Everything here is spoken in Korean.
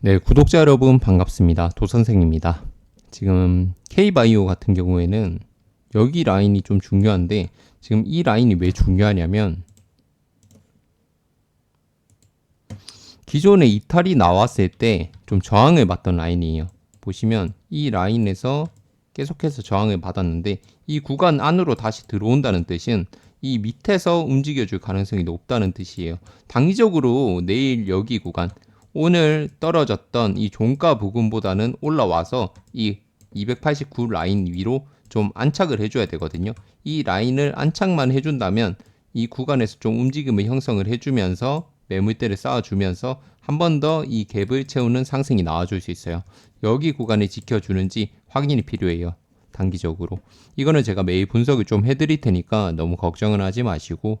네, 구독자 여러분 반갑습니다. 도선생입니다. 지금 K바이오 같은 경우에는 여기 라인이 좀 중요한데 지금 이 라인이 왜 중요하냐면 기존에 이탈이 나왔을 때 좀 저항을 받던 라인이에요. 보시면 이 라인에서 계속해서 저항을 받았는데 이 구간 안으로 다시 들어온다는 뜻은 이 밑에서 움직여줄 가능성이 높다는 뜻이에요. 단기적으로 내일 여기 구간 오늘 떨어졌던 이 종가 부분보다는 올라와서 이 289 라인 위로 좀 안착을 해줘야 되거든요. 이 라인을 안착만 해준다면 이 구간에서 좀 움직임을 형성을 해주면서 매물대를 쌓아주면서 한 번 더 이 갭을 채우는 상승이 나와줄 수 있어요. 여기 구간을 지켜주는지 확인이 필요해요. 단기적으로. 이거는 제가 매일 분석을 좀 해드릴 테니까 너무 걱정은 하지 마시고